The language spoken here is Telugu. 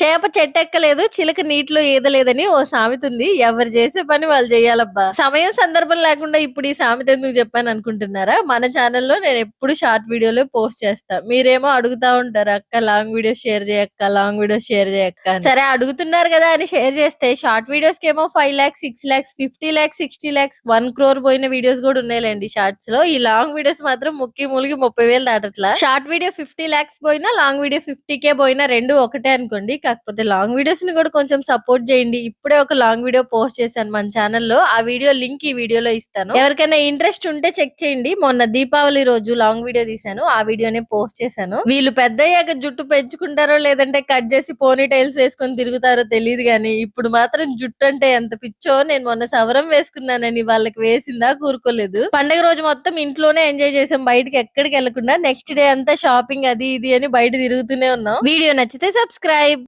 చేప చెట్టెక్కలేదు చిలక నీటిలో ఈదలేదని ఓ సామెత ఉంది ఎవరు చేసే పని వాళ్ళు చేయాలబ్బా. సమయం సందర్భం లేకుండా ఇప్పుడు ఈ సామెత ఎందుకు చెప్పాను అనుకుంటున్నారా? మన ఛానల్లో నేను ఎప్పుడు షార్ట్ వీడియోలో పోస్ట్ చేస్తా. మీరేమో అడుగుతా ఉంటారు అక్క లాంగ్ వీడియో షేర్ చేయక్క లాంగ్ వీడియో షేర్ చేయక్క సరే అడుగుతున్నారు కదా అని షేర్ చేస్తే షార్ట్ వీడియోస్కి ఏమో five lakhs six lakhs fifty lakhs sixty lakhs one crore పోయిన వీడియోస్ కూడా ఉన్నాయిలేండి షార్ట్స్లో ఈ లాంగ్ వీడియోస్ మాత్రం ముక్కి ములిగి ముప్పై వేలు దాటట్లా. షార్ట్ వీడియో ఫిఫ్టీ లాక్స్ పోయినా లాంగ్ వీడియో ఫిఫ్టీ కే పోయినా రెండు ఒకటే అనుకోండి. కాకపోతే లాంగ్ వీడియోస్ని కూడా కొంచెం సపోర్ట్ చేయండి. ఇప్పుడే ఒక లాంగ్ వీడియో పోస్ట్ చేశాను మన ఛానల్లో. ఆ వీడియో లింక్ ఈ వీడియోలో ఇస్తాను. ఎవరికైనా ఇంట్రెస్ట్ ఉంటే చెక్ చేయండి. మొన్న దీపావళి రోజు లాంగ్ వీడియో తీశాను. ఆ వీడియోనే పోస్ట్ చేశాను. వీళ్ళు పెద్ద అయ్యాక జుట్టు పెంచుకుంటారో లేదంటే కట్ చేసి పోనీ టైల్స్ వేసుకొని తిరుగుతారో తెలియదు కానీ ఇప్పుడు మాత్రం జుట్టు అంటే ఎంత పిచ్చో నేను మొన్న సవరం వేసుకున్నానని వాళ్ళకి వేసిందా కూరుకోలేదు. పండగ రోజు మొత్తం ఇంట్లోనే ఎంజాయ్ చేసాం బయటకి ఎక్కడికి వెళ్ళకుండా నెక్స్ట్ డే అంతా షాపింగ్ అది ఇది అని బయట తిరుగుతూనే ఉన్నాం. వీడియో నచ్చితే సబ్స్క్రైబ్.